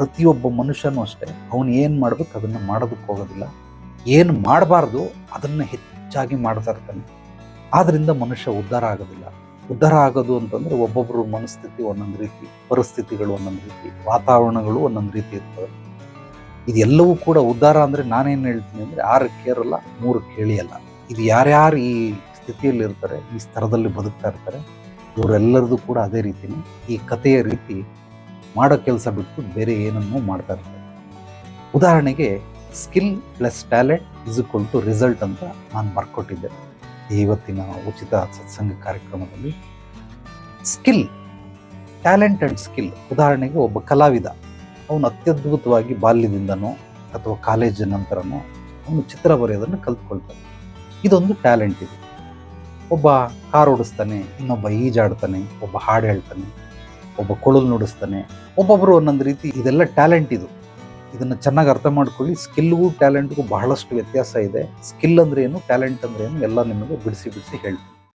ಪ್ರತಿಯೊಬ್ಬ ಮನುಷ್ಯನೂ ಅಷ್ಟೇ, ಅವನು ಏನು ಮಾಡಬೇಕು ಅದನ್ನು ಮಾಡೋದಕ್ಕೆ ಹೋಗೋದಿಲ್ಲ. ಏನು ಮಾಡಬಾರ್ದು ಅದನ್ನು ಹೆಚ್ಚಾಗಿ ಮಾಡ್ತಾ ಇರ್ತಾನೆ. ಆದ್ದರಿಂದ ಮನುಷ್ಯ ಉದ್ಧಾರ ಆಗೋದಿಲ್ಲ. ಉದ್ಧಾರ ಆಗೋದು ಅಂತಂದ್ರೆ ಒಬ್ಬೊಬ್ಬರು ಮನಸ್ಥಿತಿ ಒಂದೊಂದು ರೀತಿ, ಪರಿಸ್ಥಿತಿಗಳು ಒಂದೊಂದು ರೀತಿ, ವಾತಾವರಣಗಳು ಒಂದೊಂದು ರೀತಿ ಇರ್ತವೆ. ಇದೆಲ್ಲವೂ ಕೂಡ ಉದ್ಧಾರ ಅಂದರೆ ನಾನೇನು ಹೇಳ್ತೀನಿ ಅಂದರೆ ಆರು ಕೇರಲ್ಲ ಮೂರು ಕೇಳಿಯಲ್ಲ ಇದು ಯಾರ್ಯಾರು ಈ ಸ್ಥಿತಿಯಲ್ಲಿ ಇರ್ತಾರೆ, ಈ ಸ್ತರದಲ್ಲಿ ಬದುಕ್ತಾ ಇರ್ತಾರೆ, ಇವರೆಲ್ಲರದು ಕೂಡ ಅದೇ ರೀತಿನೇ. ಈ ಕಥೆಯ ರೀತಿ ಮಾಡೋ ಕೆಲಸ ಬಿಟ್ಟು ಬೇರೆ ಏನನ್ನೂ ಮಾಡ್ತಾ ಇರ್ತಾರೆ. ಉದಾಹರಣೆಗೆ skill plus talent is equal to result ಅಂತ ನಾನು ಬರ್ಕೊಟ್ಟಿದ್ದೆ ಇವತ್ತಿನ ಉಚಿತ ಸತ್ಸಂಗ ಕಾರ್ಯಕ್ರಮದಲ್ಲಿ. ಸ್ಕಿಲ್ ಟ್ಯಾಲೆಂಟ್ ಆ್ಯಂಡ್ ಸ್ಕಿಲ್ ಉದಾಹರಣೆಗೆ ಒಬ್ಬ ಕಲಾವಿದ, ಅವನು ಅತ್ಯದ್ಭುತವಾಗಿ ಬಾಲ್ಯದಿಂದನೋ ಅಥವಾ ಕಾಲೇಜ್ ನಂತರನೋ ಅವನು ಚಿತ್ರ ಬರೆಯೋದನ್ನು ಕಲ್ತ್ಕೊಳ್ತಾನೆ. ಇದೊಂದು ಟ್ಯಾಲೆಂಟ್ ಇದೆ. ಒಬ್ಬ ಕಾರ್ ಓಡಿಸ್ತಾನೆ, ಇನ್ನೊಬ್ಬ ಈಜಾಡ್ತಾನೆ, ಒಬ್ಬ ಹಾಡು ಹೇಳ್ತಾನೆ. ಒಬ್ಬ ಕೊಳಲು ನುಡಿಸ್ತಾನೆ ಒಬ್ಬೊಬ್ಬರು ಒಂದೊಂದು ರೀತಿ ಇದೆಲ್ಲ ಟ್ಯಾಲೆಂಟ್ ಇದು. ಇದನ್ನು ಚೆನ್ನಾಗಿ ಅರ್ಥ ಮಾಡ್ಕೊಳ್ಳಿ. ಸ್ಕಿಲ್ಗೂ ಟ್ಯಾಲೆಂಟ್ಗೂ ಬಹಳಷ್ಟು ವ್ಯತ್ಯಾಸ ಇದೆ. ಸ್ಕಿಲ್ ಅಂದ್ರೆ ಏನು, ಟ್ಯಾಲೆಂಟ್ ಅಂದ್ರೆ ಏನು, ಎಲ್ಲ ನಿಮಗೆ ಬಿಡಿಸಿ ಬಿಡಿಸಿ ಹೇಳ್ತೀನಿ.